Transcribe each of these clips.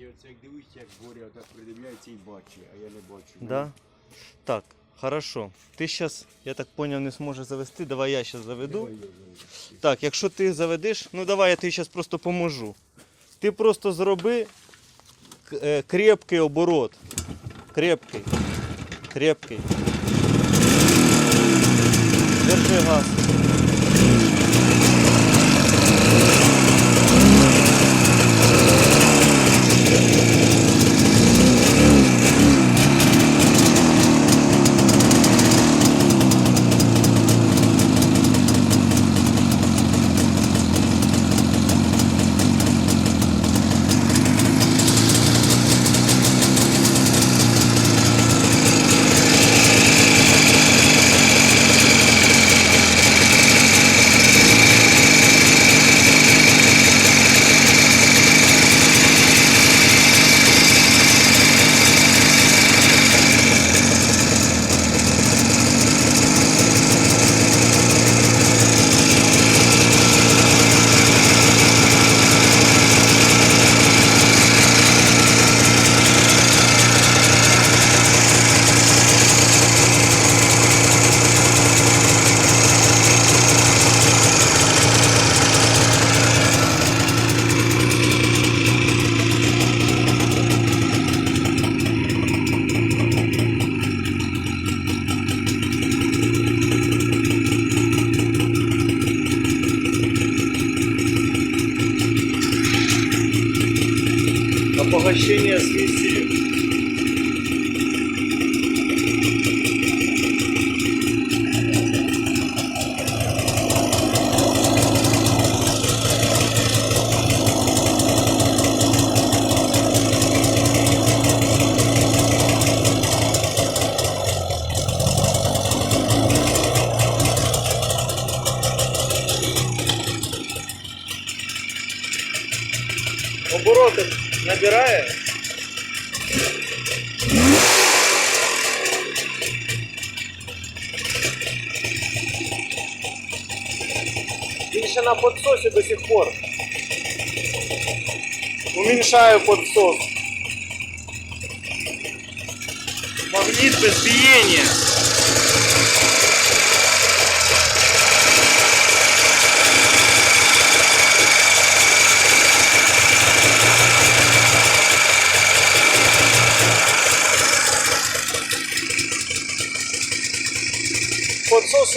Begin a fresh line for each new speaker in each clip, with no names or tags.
І оце як дивишся, як горі отак придивляється і бачить, а я не бачу.
Да? Так, хорошо. Ти зараз, я так поняв, не зможеш завести. Давай я зараз заведу.
Давай я заведу.
Так, якщо ти заведеш, ну давай я тобі зараз просто поможу. Ти просто зроби е, крепкий оборот. Крепкий. Крепкий. Держи газ. Обогащение смеси. Обороты набирає. Він ще на подсосі до сих пор. Уменьшаю подсос. Магнит без биения.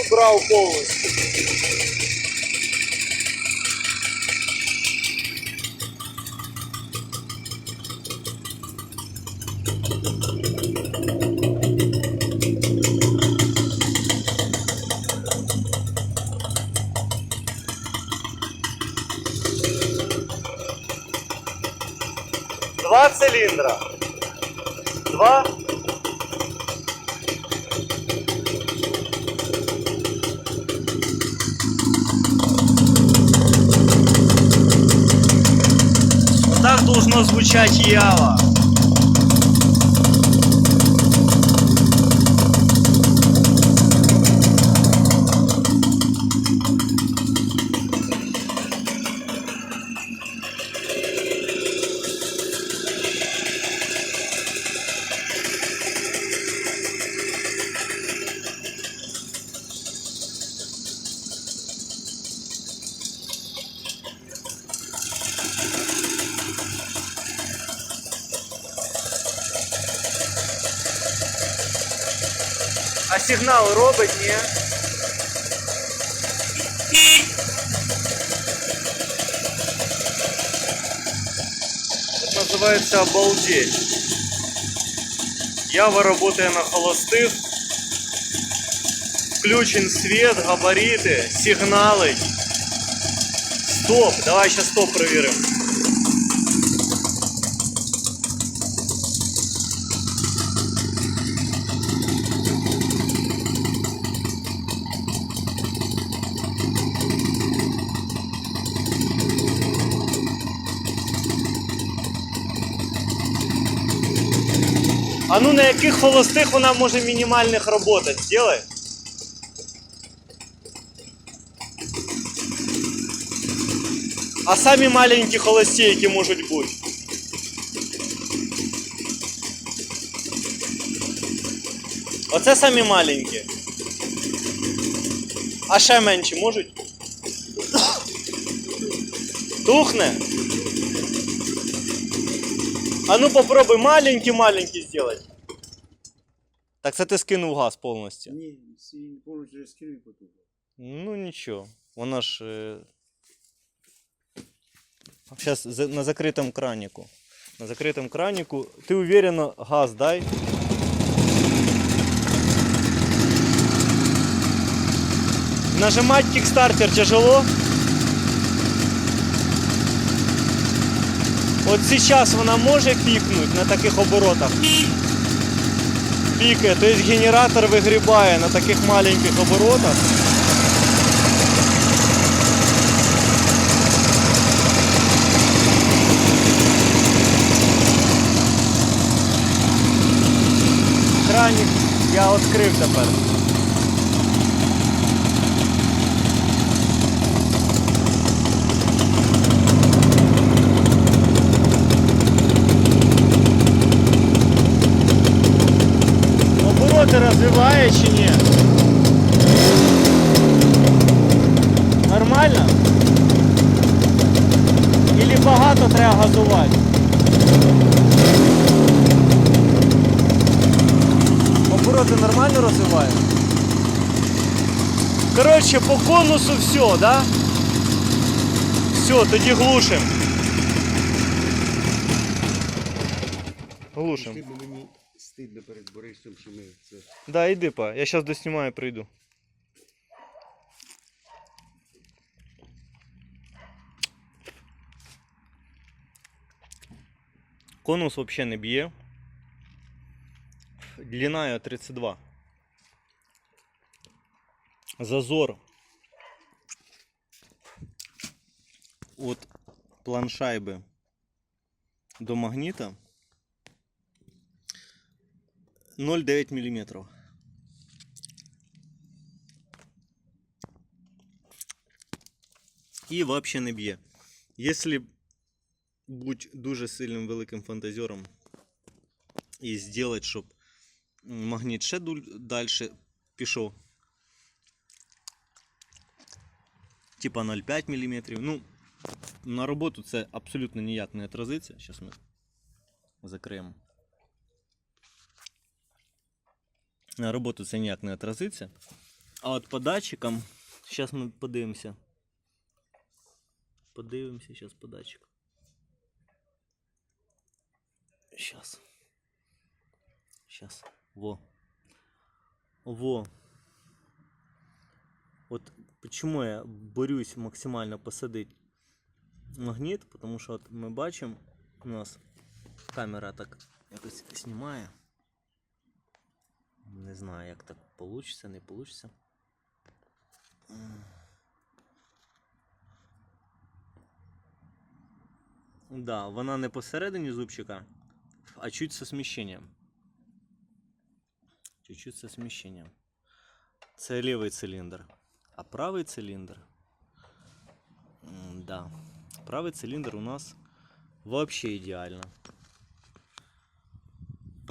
Убрал полностью. Два цилиндра. Два Должно звучать Ява. Сигнал робить, ні? Это называется обалдеть. Ява работает на холостых. Включен свет, габариты, сигналы. Стоп, давай сейчас стоп проверим. А ну на яких холостих вона може мінімальних роботи зробити? А самі маленькі холості, які можуть бути. Оце самі маленькі. А ще менші можуть? Тухне? А ну попробуй маленький-маленький сделать. Так це ти скинув газ повністю.
Ні, всі повністю скинув потім.
Ну нічого. Вона ж. Е... Зараз на закритому кранику. На закритому кранику. Ти уверенно газ дай. Нажимать кикстартер тяжело. Вот сейчас вона може пікнуть на таких оборотах. Пікає, то есть генератор вигрібає на таких маленьких оборотах. Краник я відкрив тепер. Обороти чи ні? Нормально? Ілі багато треба газувати? Обороти нормально розвиває? Коротше, по конусу все, да? Все, тоді глушим. Глушим.
Стидно перед Борисом, що ми це.
Да, иди, па. Я сейчас доснимаю и приду. Конус вообще не б'є. Длина його 32. Зазор. От планшайби до магніта 0,9 мм. І взагалі не б'є. Якщо бути дуже сильним великим фантазером і зробити, щоб магніт ще далі пішов. Типа 0,5 мм. Ну, на роботу це абсолютно ніяк не отразиться. Зараз ми закриємо. На роботу це ніяк не отразиться. А от по датчикам, зараз ми подивимося. Подивимося зараз по датчикам. Сейчас. Сейчас. Во. Во. Вот почему я борюсь максимально посадить магніт, тому що от ми бачимо, у нас камера так якось знімає. Не знаю, як так получится, не получится. Да, вона не посередині зубчика, а чуть со сміщенням. Чуть-чуть со сміщенням. Це лівий циліндр. А правий циліндр. м, Да. Правий циліндр у нас вообще ідеально.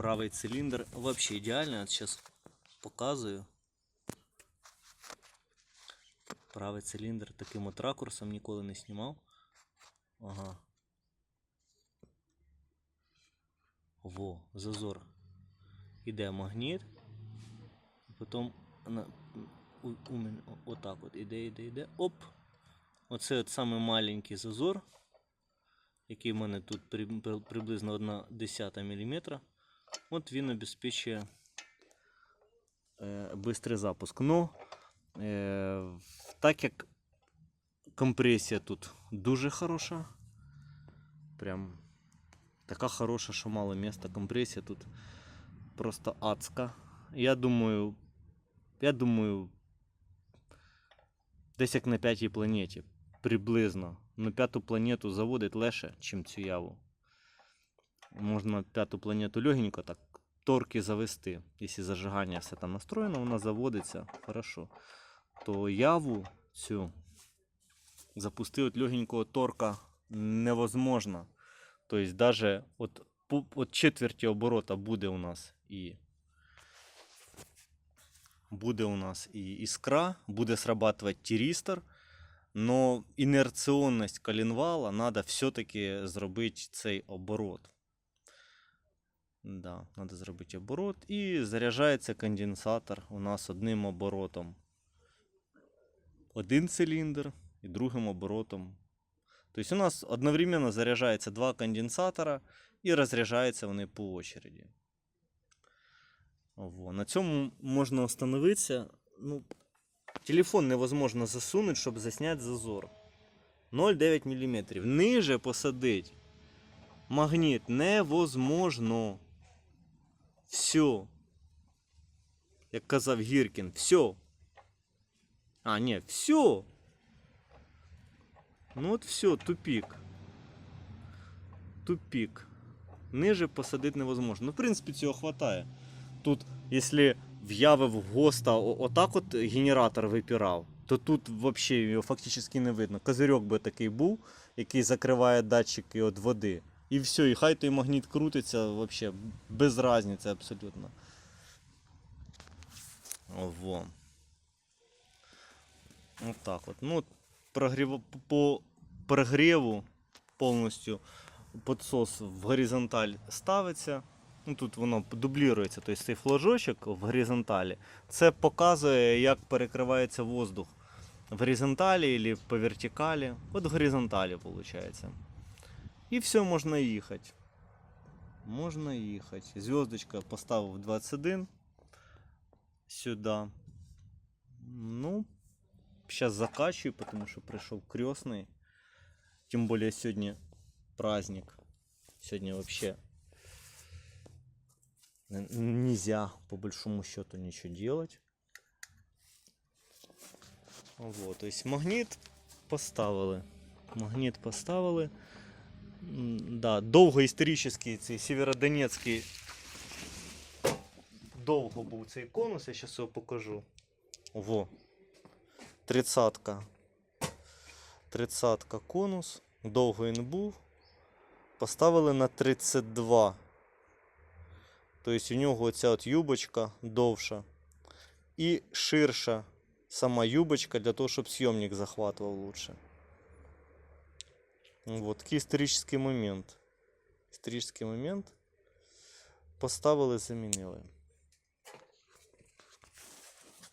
Правий циліндр вообще ідеально. От зараз показую. Правий циліндр таким от ракурсом ніколи не знімав. Ага. Во, зазор. Іде магніт. Потім на, у, у мене отак от іде, іде, іде. Оп. Оце от самий маленький зазор, який в мене тут при, при- приблизно 1 десята мм. От він обезпечує е, бистрий запуск. Ну, е, так як компресія тут дуже хороша, прям така хороша, що мало міста. Компресія тут просто адська. Я думаю, я думаю, десь як на п'ятій планеті. Приблизно. На п'яту планету заводить легше, чим цю яву. Можна п'яту планету легенько так торки завести. Якщо зажигання все там настроєно, вона заводиться хорошо. То яву цю запустити от легенького торка невозможно. Тобто, даже от, от четверті оборота буде у нас і буде у нас і іскра, буде срабатывать тиристор, но інерціонність коленвала треба все-таки зробити цей оборот. Да, треба зробити оборот. І заряджається конденсатор у нас одним оборотом. Один циліндр і другим оборотом. Тобто у нас одновременно заряджається два конденсатора і розряджаються вони по очереді. Во. На цьому можна остановитися. Ну, телефон невозможно засунути, щоб засняти зазор. 0,9 мм. Ниже посадить. Магніт невозможно. Все. Як казав Гіркін, все. А, ні, все. Ну от все, тупик. Тупик. Ниже посадити невозможно. Ну, в принципі, цього хватає. Тут, якщо в Яви в ГОСТа отак от генератор випірав, то тут взагалі його фактично не видно. Козирьок би такий був, який закриває датчики від води. І все, і хай той магніт крутиться взагалі без різниці абсолютно. Вот так вот. Ну, прогрев... по прогреву повністю підсос в горизонталь ставиться. Ну, тут воно дублюється, тобто цей флажочок в горизонталі. Це показує, як перекривається воздух в горизонталі або по вертикалі. От в горизонталі виходить. І все, можна їхати. Можна їхати. Зв'язочка поставив 21 сюди. Ну, сейчас закачиваю, потому что пришел крестный. Тем более сегодня праздник. Сегодня вообще н- нельзя по большому счету ничего делать. Вот, то есть магніт поставили. Магніт поставили. Да, довго історичний цей Сєвєродонецький. Довго був цей конус, я зараз його покажу. Во. Тридцатка. Тридцатка конус. Довго він був. Поставили на 32. Тобто у нього оця от юбочка довша. І ширша сама юбочка для того, щоб зйомник захватував лучше. Вот такий історичний момент. Історичний момент. Поставили, замінили.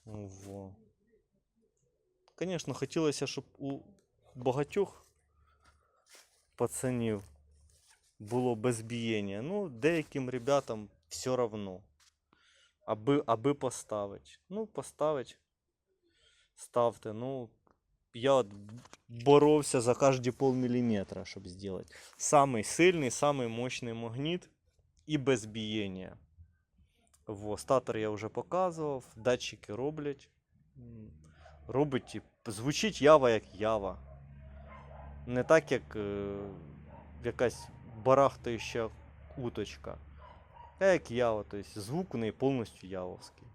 Во. Конечно, хотілося, щоб у багатьох пацанів було без бієння. Ну, деяким ребятам все равно. Аби, аби поставить. Ну, поставить. Ставте. Ну, я от боровся за кожні полміліметра, щоб зробити. Самий сильний, самий мощний магніт і без бієння. Во, статор я вже показував, датчики роблять. Робить, звучить ява як ява. Не так, як е, якась барахтаюча уточка. А як ява, тобто звук у неї повністю явовський.